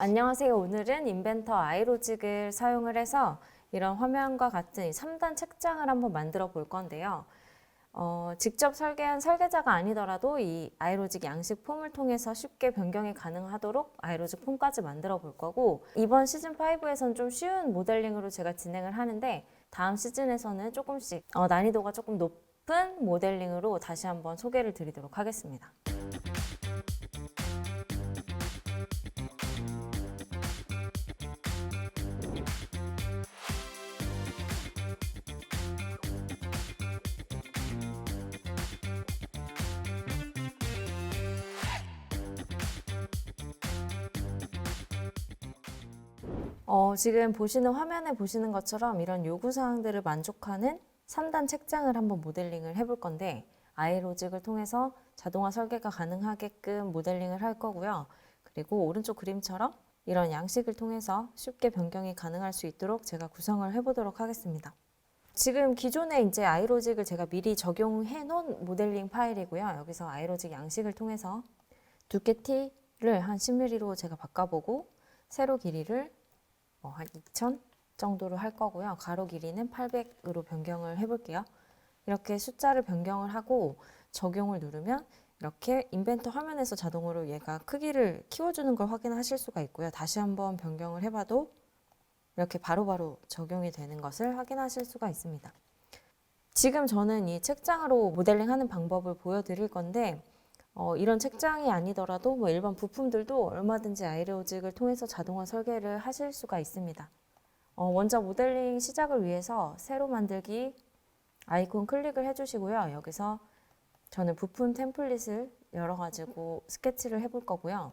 안녕하세요. 오늘은 인벤터 아이로직을 사용을 해서 이런 화면과 같은 이 3단 책장을 한번 만들어 볼 건데요. 어, 직접 설계한 설계자가 아니더라도 이 아이로직 양식 폼을 통해서 쉽게 변경이 가능하도록 아이로직 폼까지 만들어 볼 거고 이번 시즌 5에서는 좀 쉬운 모델링으로 제가 진행을 하는데 다음 시즌에서는 조금씩 어, 난이도가 조금 높은 모델링으로 다시 한번 소개를 드리도록 하겠습니다. 어, 지금 보시는 화면에 보시는 것처럼 이런 요구사항들을 만족하는 3단 책장을 한번 모델링을 해볼 건데 아이로직을 통해서 자동화 설계가 가능하게끔 모델링을 할 거고요. 그리고 오른쪽 그림처럼 이런 양식을 통해서 쉽게 변경이 가능할 수 있도록 제가 구성을 해보도록 하겠습니다. 지금 기존에 이제 아이로직을 제가 미리 적용해 놓은 모델링 파일이고요. 여기서 아이로직 양식을 통해서 두께 T를 한 10mm로 제가 바꿔보고 세로 길이를 뭐한2,000 정도로 할 거고요. 가로 길이는 800으로 변경을 해볼게요. 이렇게 숫자를 변경을 하고 적용을 누르면 이렇게 인벤터 화면에서 자동으로 얘가 크기를 키워주는 걸 확인하실 수가 있고요. 다시 한번 변경을 해봐도 이렇게 바로바로 적용이 되는 것을 확인하실 수가 있습니다. 지금 저는 이 책장으로 모델링 하는 방법을 보여드릴 건데 어, 이런 책장이 아니더라도 뭐 일반 부품들도 얼마든지 아이로직을 통해서 자동화 설계를 하실 수가 있습니다. 어, 먼저 모델링 시작을 위해서 새로 만들기 아이콘 클릭을 해주시고요. 여기서 저는 부품 템플릿을 열어가지고 스케치를 해볼 거고요.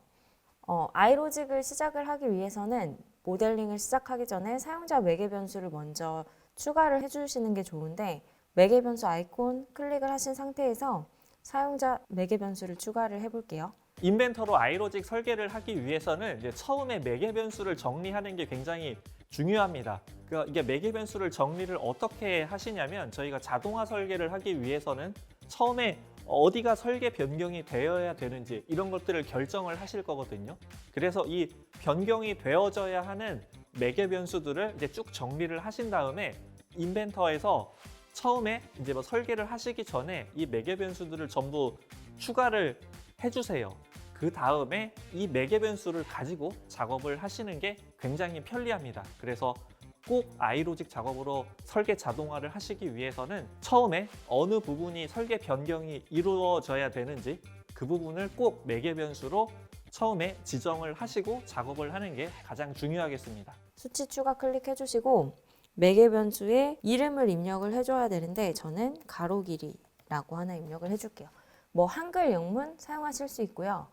어, 아이로직을 시작을 하기 위해서는 모델링을 시작하기 전에 사용자 매개 변수를 먼저 추가를 해주시는 게 좋은데 매개 변수 아이콘 클릭을 하신 상태에서 사용자 매개 변수를 추가를 해볼게요. 인벤터로 아이로직 설계를 하기 위해서는 이제 처음에 매개 변수를 정리하는 게 굉장히 중요합니다. 그러니까 이게 매개 변수를 정리를 어떻게 하시냐면 저희가 자동화 설계를 하기 위해서는 처음에 어디가 설계 변경이 되어야 되는지 이런 것들을 결정을 하실 거거든요. 그래서 이 변경이 되어져야 하는 매개 변수들을 이제 쭉 정리를 하신 다음에 인벤터에서 처음에 이제 뭐 설계를 하시기 전에 이 매개 변수들을 전부 추가를 해주세요. 그 다음에 이 매개 변수를 가지고 작업을 하시는 게 굉장히 편리합니다. 그래서 꼭 아이로직 작업으로 설계 자동화를 하시기 위해서는 처음에 어느 부분이 설계 변경이 이루어져야 되는지 그 부분을 꼭 매개 변수로 처음에 지정을 하시고 작업을 하는 게 가장 중요하겠습니다. 수치 추가 클릭해 주시고 매개 변수에 이름을 입력을 해줘야 되는데 저는 가로 길이라고 하나 입력을 해줄게요. 뭐 한글 영문 사용하실 수 있고요.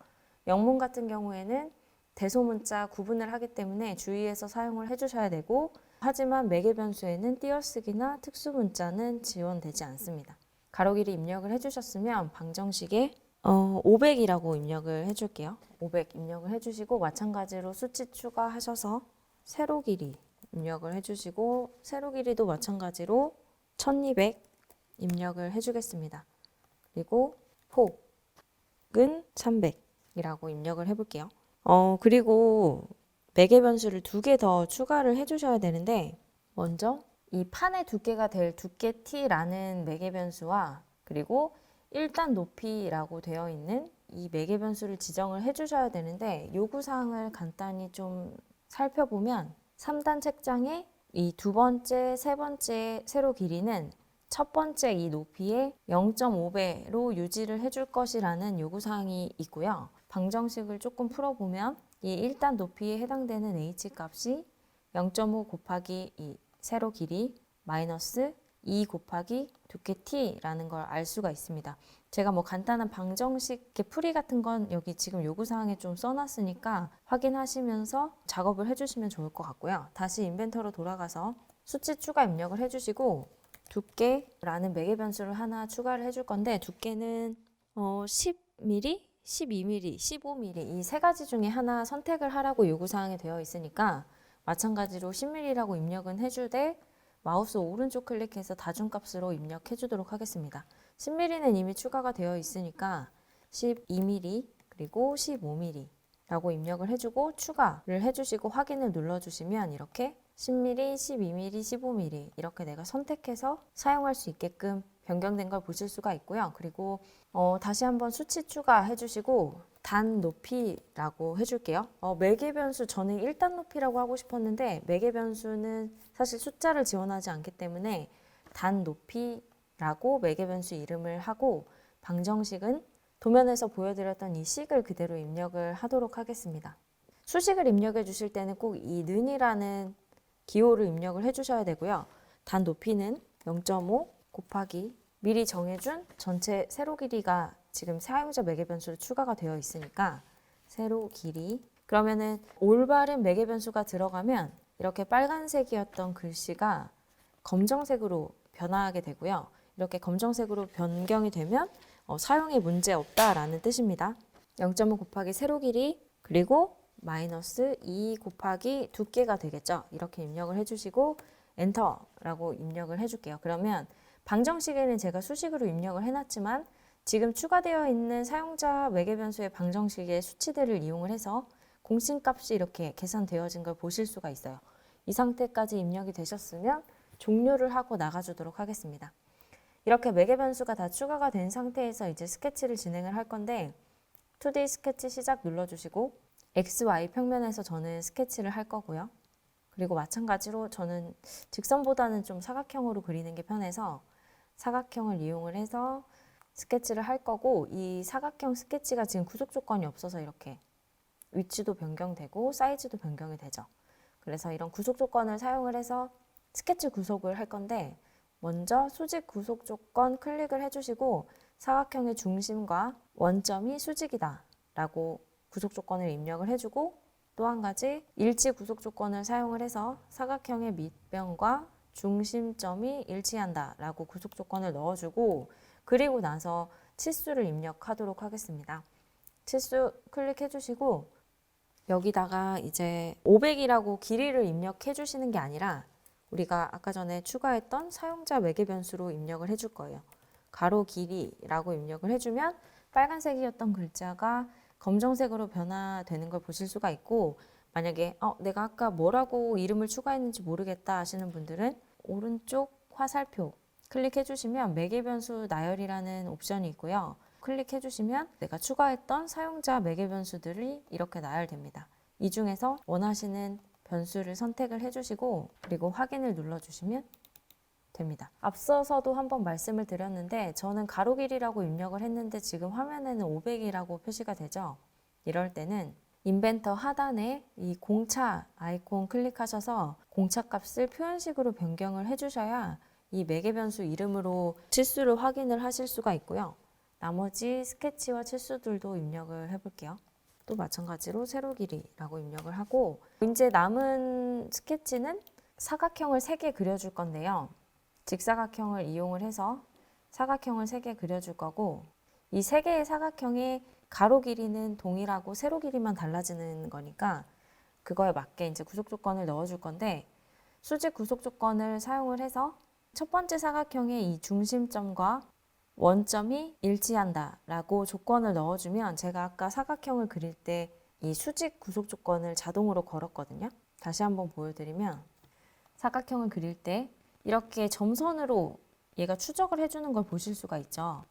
영문 같은 경우에는 대소문자 구분을 하기 때문에 주의해서 사용을 해주셔야 되고 하지만 매개 변수에는 띄어쓰기나 특수문자는 지원되지 않습니다. 가로 길이 입력을 해주셨으면 방정식에 어, 500이라고 입력을 해줄게요. 500 입력을 해주시고 마찬가지로 수치 추가하셔서 세로 길이 입력을 해주시고 세로 길이도 마찬가지로 1200 입력을 해주겠습니다. 그리고 폭은 300이라고 입력을 해볼게요. 어, 그리고 매개 변수를 두 개 더 추가를 해주셔야 되는데 먼저 이 판의 두께가 될 두께 t라는 매개 변수와 그리고 1단 높이라고 되어 있는 이 매개 변수를 지정을 해주셔야 되는데 요구사항을 간단히 좀 살펴보면 3단 책장의 이 두 번째, 세 번째 세로 길이는 첫 번째 이 높이의 0.5배로 유지를 해줄 것이라는 요구사항이 있고요. 방정식을 조금 풀어보면 이 1단 높이에 해당되는 h 값이 0.5 곱하기 이 세로 길이 마이너스 2 곱하기 두께 t라는 걸 알 수가 있습니다. 제가 뭐 간단한 방정식 풀이 같은 건 여기 지금 요구사항에 좀 써놨으니까 확인하시면서 작업을 해주시면 좋을 것 같고요. 다시 인벤터로 돌아가서 수치 추가 입력을 해주시고 두께라는 매개 변수를 하나 추가를 해줄 건데 두께는 어 10mm, 12mm, 15mm 이 세 가지 중에 하나 선택을 하라고 요구사항에 되어 있으니까 마찬가지로 10mm라고 입력은 해주되 마우스 오른쪽 클릭해서 다중값으로 입력해 주도록 하겠습니다. 10mm는 이미 추가가 되어 있으니까 12mm 그리고 15mm 라고 입력을 해주고 추가를 해주시고 확인을 눌러주시면 이렇게 10mm, 12mm, 15mm 이렇게 내가 선택해서 사용할 수 있게끔 변경된 걸 보실 수가 있고요. 그리고 어, 다시 한번 수치 추가해 주시고 단 높이라고 해줄게요. 어, 매개 변수 저는 1단 높이라고 하고 싶었는데 매개 변수는 사실 숫자를 지원하지 않기 때문에 단 높이라고 매개 변수 이름을 하고 방정식은 도면에서 보여드렸던 이 식을 그대로 입력을 하도록 하겠습니다. 수식을 입력해 주실 때는 꼭 이 는이라는 기호를 입력을 해 주셔야 되고요. 단 높이는 0.5 곱하기 미리 정해준 전체 세로 길이가 지금 사용자 매개 변수로 추가가 되어 있으니까 세로 길이 그러면은 올바른 매개 변수가 들어가면 이렇게 빨간색이었던 글씨가 검정색으로 변화하게 되고요. 이렇게 검정색으로 변경이 되면 어, 사용에 문제 없다라는 뜻입니다. 0.5 곱하기 세로 길이 그리고 마이너스 2 곱하기 두께가 되겠죠. 이렇게 입력을 해주시고 엔터라고 입력을 해줄게요. 그러면 방정식에는 제가 수식으로 입력을 해놨지만 지금 추가되어 있는 사용자 매개 변수의 방정식의 수치들을 이용을 해서 공식값이 이렇게 계산되어진 걸 보실 수가 있어요. 이 상태까지 입력이 되셨으면 종료를 하고 나가주도록 하겠습니다. 이렇게 매개 변수가 다 추가가 된 상태에서 이제 스케치를 진행을 할 건데 2D 스케치 시작 눌러주시고 XY 평면에서 저는 스케치를 할 거고요. 그리고 마찬가지로 저는 직선보다는 좀 사각형으로 그리는 게 편해서 사각형을 이용을 해서 스케치를 할 거고 이 사각형 스케치가 지금 구속 조건이 없어서 이렇게 위치도 변경되고 사이즈도 변경이 되죠. 그래서 이런 구속 조건을 사용을 해서 스케치 구속을 할 건데 먼저 수직 구속 조건 클릭을 해주시고 사각형의 중심과 원점이 수직이다 라고 구속 조건을 입력을 해주고 또 한 가지 일치 구속 조건을 사용을 해서 사각형의 밑변과 중심점이 일치한다 라고 구속 조건을 넣어주고 그리고 나서 치수를 입력하도록 하겠습니다. 치수 클릭해 주시고 여기다가 이제 500이라고 길이를 입력해 주시는 게 아니라 우리가 아까 전에 추가했던 사용자 매개 변수로 입력을 해 줄 거예요. 가로 길이라고 입력을 해주면 빨간색이었던 글자가 검정색으로 변화되는 걸 보실 수가 있고 만약에 어, 내가 아까 뭐라고 이름을 추가했는지 모르겠다 하시는 분들은 오른쪽 화살표 클릭해 주시면 매개 변수 나열이라는 옵션이 있고요. 클릭해 주시면 내가 추가했던 사용자 매개 변수들이 이렇게 나열됩니다. 이 중에서 원하시는 변수를 선택을 해주시고 그리고 확인을 눌러주시면 됩니다. 앞서서도 한번 말씀을 드렸는데 저는 가로 길이라고 입력을 했는데 지금 화면에는 500이라고 표시가 되죠. 이럴 때는 인벤터 하단에 이 공차 아이콘 클릭하셔서 공차 값을 표현식으로 변경을 해주셔야 이 매개 변수 이름으로 치수를 확인을 하실 수가 있고요. 나머지 스케치와 치수들도 입력을 해볼게요. 또 마찬가지로 세로 길이라고 입력을 하고 이제 남은 스케치는 사각형을 3개 그려줄 건데요. 직사각형을 이용을 해서 사각형을 3개 그려줄 거고 이 3개의 사각형의 가로 길이는 동일하고 세로 길이만 달라지는 거니까 그거에 맞게 이제 구속 조건을 넣어줄 건데 수직 구속 조건을 사용을 해서 첫 번째 사각형의 이 중심점과 원점이 일치한다 라고 조건을 넣어주면 제가 아까 사각형을 그릴 때 이 수직 구속 조건을 자동으로 걸었거든요. 다시 한번 보여드리면 사각형을 그릴 때 이렇게 점선으로 얘가 추적을 해주는 걸 보실 수가 있죠.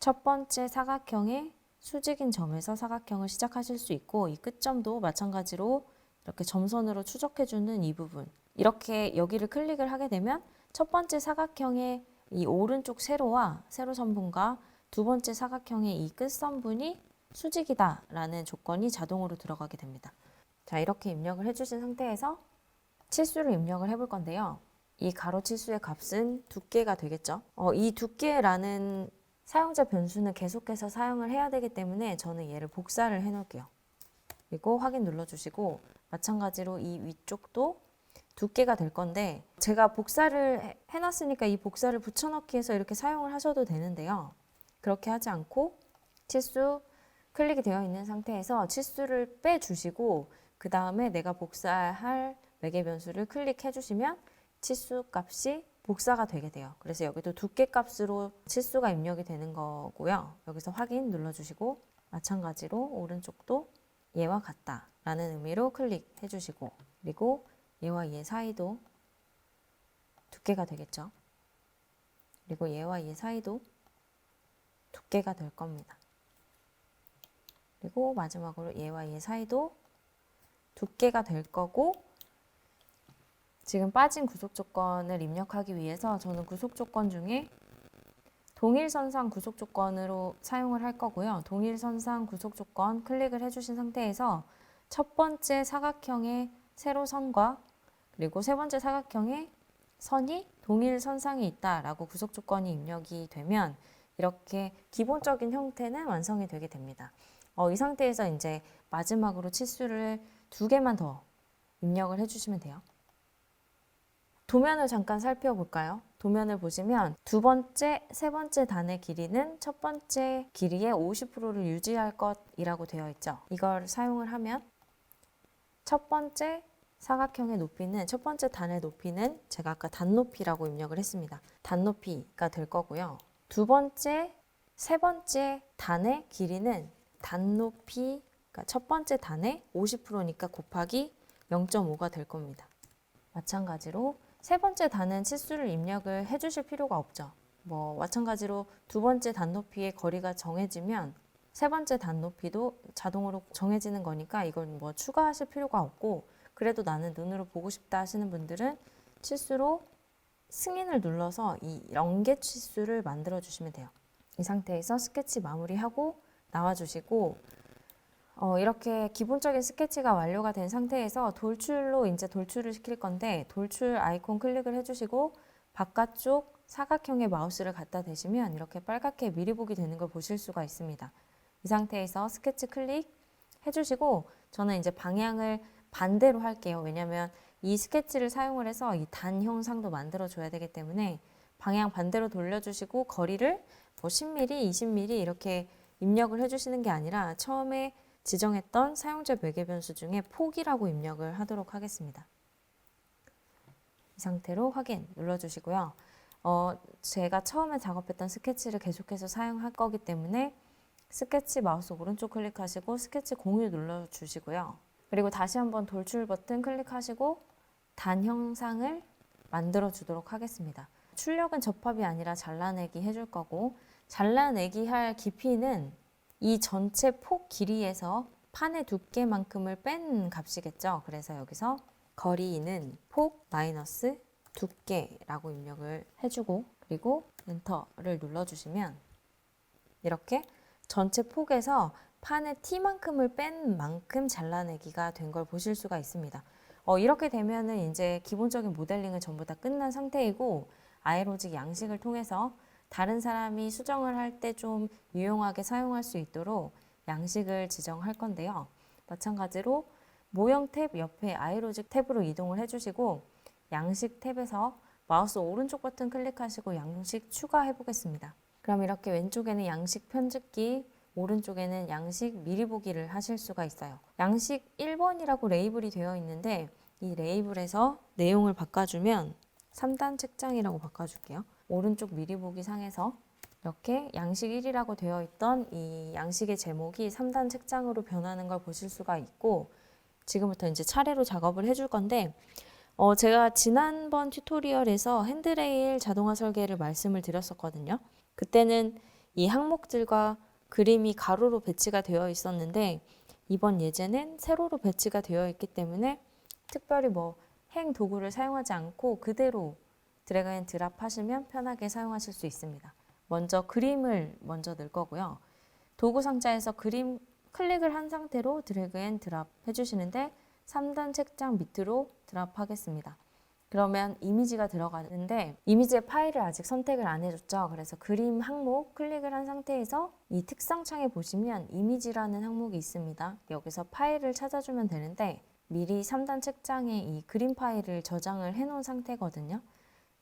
첫 번째 사각형의 수직인 점에서 사각형을 시작하실 수 있고 이 끝점도 마찬가지로 이렇게 점선으로 추적해주는 이 부분 이렇게 여기를 클릭을 하게 되면 첫 번째 사각형의 이 오른쪽 세로와 세로 선분과 두 번째 사각형의 이 끝선분이 수직이다라는 조건이 자동으로 들어가게 됩니다. 자, 이렇게 입력을 해주신 상태에서 치수를 입력을 해볼 건데요. 이 가로 치수의 값은 두께가 되겠죠. 어, 이 두께라는 사용자 변수는 계속해서 사용을 해야 되기 때문에 저는 얘를 복사를 해 놓을게요. 그리고 확인 눌러주시고 마찬가지로 이 위쪽도 두께가 될 건데 제가 복사를 해- 해놨으니까 이 복사를 붙여넣기 해서 이렇게 사용을 하셔도 되는데요. 그렇게 하지 않고 치수 클릭이 되어 있는 상태에서 치수를 빼주시고 그 다음에 내가 복사할 매개 변수를 클릭해 주시면 치수 값이 복사가 되게 돼요. 그래서 여기도 두께 값으로 치수가 입력이 되는 거고요. 여기서 확인 눌러주시고 마찬가지로 오른쪽도 얘와 같다라는 의미로 클릭해 주시고 그리고 얘와 얘 사이도 두께가 되겠죠. 그리고 얘와 얘 사이도 두께가 될 겁니다. 그리고 마지막으로 얘와 얘 사이도 두께가 될 거고 지금 빠진 구속 조건을 입력하기 위해서 저는 구속 조건 중에 동일선상 구속 조건으로 사용을 할 거고요. 동일선상 구속 조건 클릭을 해주신 상태에서 첫 번째 사각형의 세로 선과 그리고 세 번째 사각형의 선이 동일 선상에 있다라고 구속 조건이 입력이 되면 이렇게 기본적인 형태는 완성이 되게 됩니다. 어, 이 상태에서 이제 마지막으로 치수를 두 개만 더 입력을 해주시면 돼요. 도면을 잠깐 살펴볼까요? 도면을 보시면 두 번째, 세 번째 단의 길이는 첫 번째 길이의 50%를 유지할 것이라고 되어 있죠. 이걸 사용을 하면 첫 번째 사각형의 높이는 첫 번째 단의 높이는 제가 아까 단 높이라고 입력을 했습니다. 단 높이가 될 거고요. 두 번째, 세 번째 단의 길이는 단 높이, 그러니까 첫 번째 단의 50%니까 곱하기 0.5가 될 겁니다. 마찬가지로 세 번째 단은 치수를 입력을 해주실 필요가 없죠. 뭐 마찬가지로 두 번째 단 높이의 거리가 정해지면 세 번째 단 높이도 자동으로 정해지는 거니까 이걸 뭐 추가하실 필요가 없고 그래도 나는 눈으로 보고 싶다 하시는 분들은 치수로 승인을 눌러서 이 연계 치수를 만들어 주시면 돼요. 이 상태에서 스케치 마무리하고 나와 주시고 어, 이렇게 기본적인 스케치가 완료가 된 상태에서 돌출로 이제 돌출을 시킬 건데 돌출 아이콘 클릭을 해주시고 바깥쪽 사각형에 마우스를 갖다 대시면 이렇게 빨갛게 미리 보기 되는 걸 보실 수가 있습니다. 이 상태에서 스케치 클릭 해주시고 저는 이제 방향을 반대로 할게요. 왜냐하면 이 스케치를 사용을 해서 이 단 형상도 만들어 줘야 되기 때문에 방향 반대로 돌려주시고 거리를 뭐 10mm, 20mm 이렇게 입력을 해주시는 게 아니라 처음에 지정했던 사용자 매개 변수 중에 폭이라고 입력을 하도록 하겠습니다. 이 상태로 확인 눌러주시고요. 어, 제가 처음에 작업했던 스케치를 계속해서 사용할 거기 때문에 스케치 마우스 오른쪽 클릭하시고 스케치 공유 눌러주시고요. 그리고 다시 한번 돌출 버튼 클릭하시고 단 형상을 만들어 주도록 하겠습니다. 출력은 접합이 아니라 잘라내기 해줄 거고 잘라내기 할 깊이는 이 전체 폭 길이에서 판의 두께만큼을 뺀 값이겠죠. 그래서 여기서 거리는 폭 마이너스 두께라고 입력을 해주고 그리고 엔터를 눌러주시면 이렇게 전체 폭에서 판의 T만큼을 뺀 만큼 잘라내기가 된 걸 보실 수가 있습니다. 어, 이렇게 되면은 이제 기본적인 모델링은 전부 다 끝난 상태이고 아이로직 양식을 통해서 다른 사람이 수정을 할 때 좀 유용하게 사용할 수 있도록 양식을 지정할 건데요. 마찬가지로 모형 탭 옆에 아이로직 탭으로 이동을 해주시고 양식 탭에서 마우스 오른쪽 버튼 클릭하시고 양식 추가해 보겠습니다. 그럼 이렇게 왼쪽에는 양식 편집기, 오른쪽에는 양식 미리 보기를 하실 수가 있어요. 양식 1번이라고 레이블이 되어 있는데 이 레이블에서 내용을 바꿔주면 3단 책장이라고 바꿔줄게요. 오른쪽 미리 보기 상에서 이렇게 양식 1이라고 되어 있던 이 양식의 제목이 3단 책장으로 변하는 걸 보실 수가 있고 지금부터 이제 차례로 작업을 해줄 건데 어, 제가 지난번 튜토리얼에서 핸드레일 자동화 설계를 말씀을 드렸었거든요. 그때는 이 항목들과 그림이 가로로 배치가 되어 있었는데 이번 예제는 세로로 배치가 되어 있기 때문에 특별히 뭐 행 도구를 사용하지 않고 그대로 드래그 앤 드랍 하시면 편하게 사용하실 수 있습니다. 먼저 그림을 먼저 넣을 거고요. 도구 상자에서 그림 클릭을 한 상태로 드래그 앤 드랍 해주시는데 3단 책장 밑으로 드랍 하겠습니다. 그러면 이미지가 들어가는데 이미지의 파일을 아직 선택을 안 해줬죠. 그래서 그림 항목 클릭을 한 상태에서 이 특성 창에 보시면 이미지라는 항목이 있습니다. 여기서 파일을 찾아주면 되는데 미리 3단 책장에 이 그림 파일을 저장을 해놓은 상태거든요.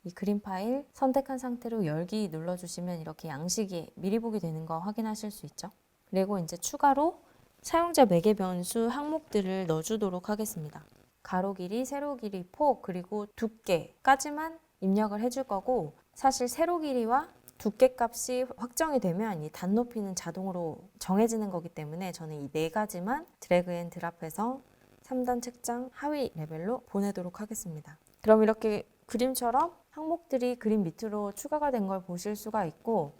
이 그림 파일 선택한 상태로 열기 눌러주시면 이렇게 양식이 미리 보기 되는 거 확인하실 수 있죠. 그리고 이제 추가로 사용자 매개 변수 항목들을 넣어주도록 하겠습니다. 가로 길이, 세로 길이, 폭, 그리고 두께까지만 입력을 해줄 거고 사실 세로 길이와 두께 값이 확정이 되면 이 단 높이는 자동으로 정해지는 거기 때문에 저는 이 네 가지만 드래그 앤 드랍해서 3단 책장 하위 레벨로 보내도록 하겠습니다. 그럼 이렇게 그림처럼 항목들이 그림 밑으로 추가가 된 걸 보실 수가 있고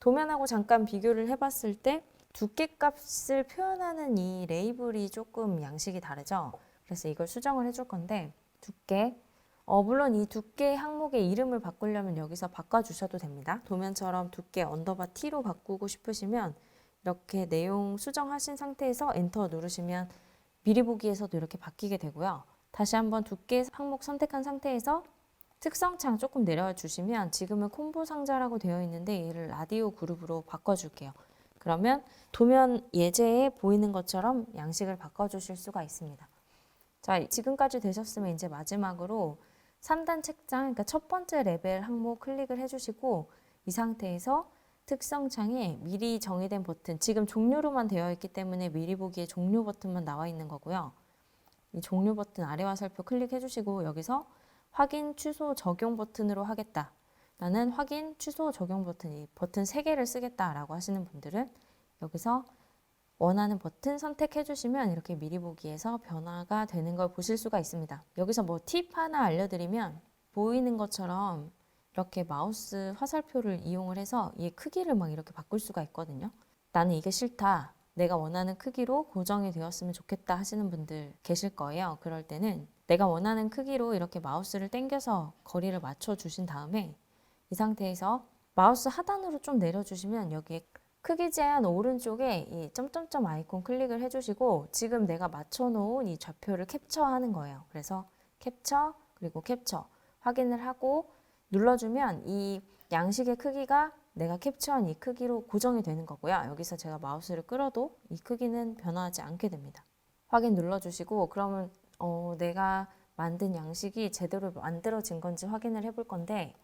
도면하고 잠깐 비교를 해봤을 때 두께 값을 표현하는 이 레이블이 조금 양식이 다르죠. 그래서 이걸 수정을 해줄 건데 두께 어, 물론 이 두께 항목의 이름을 바꾸려면 여기서 바꿔주셔도 됩니다. 도면처럼 두께 언더바 T로 바꾸고 싶으시면 이렇게 내용 수정하신 상태에서 엔터 누르시면 미리 보기에서도 이렇게 바뀌게 되고요. 다시 한번 두께 항목 선택한 상태에서 특성창 조금 내려 주시면 지금은 콤보 상자라고 되어 있는데 얘를 라디오 그룹으로 바꿔줄게요. 그러면 도면 예제에 보이는 것처럼 양식을 바꿔주실 수가 있습니다. 자, 지금까지 되셨으면 이제 마지막으로 3단 책장, 그러니까 첫 번째 레벨 항목 클릭을 해주시고 이 상태에서 특성창에 미리 정의된 버튼, 지금 종료로만 되어 있기 때문에 미리 보기에 종료 버튼만 나와 있는 거고요. 이 종료 버튼 아래와 살펴 클릭해 주시고 여기서 확인, 취소, 적용 버튼으로 하겠다. 나는 확인, 취소, 적용 버튼, 이 버튼 3개를 쓰겠다라고 하시는 분들은 여기서 원하는 버튼 선택해 주시면 이렇게 미리 보기에서 변화가 되는 걸 보실 수가 있습니다. 여기서 뭐 팁 하나 알려드리면 보이는 것처럼 이렇게 마우스 화살표를 이용을 해서 이 크기를 막 이렇게 바꿀 수가 있거든요. 나는 이게 싫다. 내가 원하는 크기로 고정이 되었으면 좋겠다 하시는 분들 계실 거예요. 그럴 때는 내가 원하는 크기로 이렇게 마우스를 당겨서 거리를 맞춰 주신 다음에 이 상태에서 마우스 하단으로 좀 내려주시면 여기에 크기 제한 오른쪽에 이 점점점 아이콘 클릭을 해주시고 지금 내가 맞춰놓은 이 좌표를 캡처하는 거예요. 그래서 캡처 그리고 캡처 확인을 하고 눌러주면 이 양식의 크기가 내가 캡처한 이 크기로 고정이 되는 거고요. 여기서 제가 마우스를 끌어도 이 크기는 변화하지 않게 됩니다. 확인 눌러주시고 그러면 어, 내가 만든 양식이 제대로 만들어진 건지 확인을 해볼 건데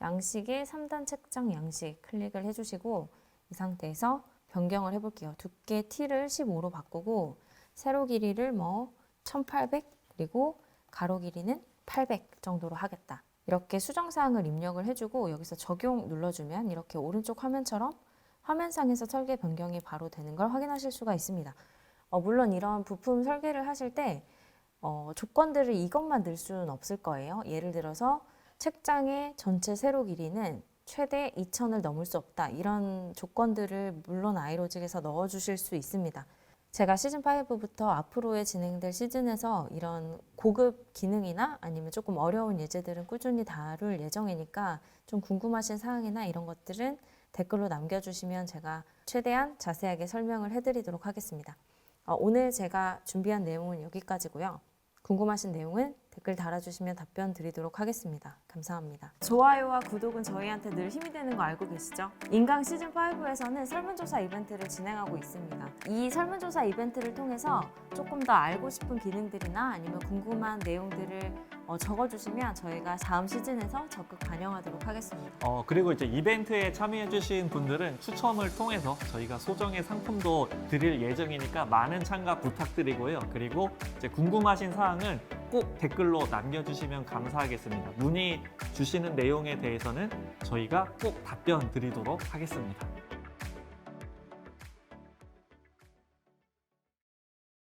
양식의 3단 책장 양식 클릭을 해주시고 이 상태에서 변경을 해볼게요. 두께 T를 15로 바꾸고 세로 길이를 뭐 1800 그리고 가로 길이는 800 정도로 하겠다. 이렇게 수정사항을 입력을 해주고 여기서 적용 눌러주면 이렇게 오른쪽 화면처럼 화면상에서 설계 변경이 바로 되는 걸 확인하실 수가 있습니다. 어, 물론 이런 부품 설계를 하실 때 어, 조건들을 이것만 넣을 수는 없을 거예요. 예를 들어서 책장의 전체 세로 길이는 최대 2,000을 넘을 수 없다. 이런 조건들을 물론 아이로직에서 넣어 주실 수 있습니다. 제가 시즌 5부터 앞으로의 진행될 시즌에서 이런 고급 기능이나 아니면 조금 어려운 예제들은 꾸준히 다룰 예정이니까 좀 궁금하신 사항이나 이런 것들은 댓글로 남겨주시면 제가 최대한 자세하게 설명을 해드리도록 하겠습니다. 어, 오늘 제가 준비한 내용은 여기까지고요. 궁금하신 내용은 댓글 달아주시면 답변 드리도록 하겠습니다. 감사합니다. 좋아요와 구독은 저희한테 늘 힘이 되는 거 알고 계시죠? 인강 시즌 5에서는 설문조사 이벤트를 진행하고 있습니다. 이 설문조사 이벤트를 통해서 조금 더 알고 싶은 기능들이나 아니면 궁금한 내용들을 어, 적어주시면 저희가 다음 시즌에서 적극 반영하도록 하겠습니다. 어, 그리고 이제 이벤트에 참여해주신 분들은 추첨을 통해서 저희가 소정의 상품도 드릴 예정이니까 많은 참가 부탁드리고요. 그리고 이제 궁금하신 사항은 꼭 댓글로 남겨주시면 감사하겠습니다. 문의 주시는 내용에 대해서는 저희가 꼭 답변 드리도록 하겠습니다.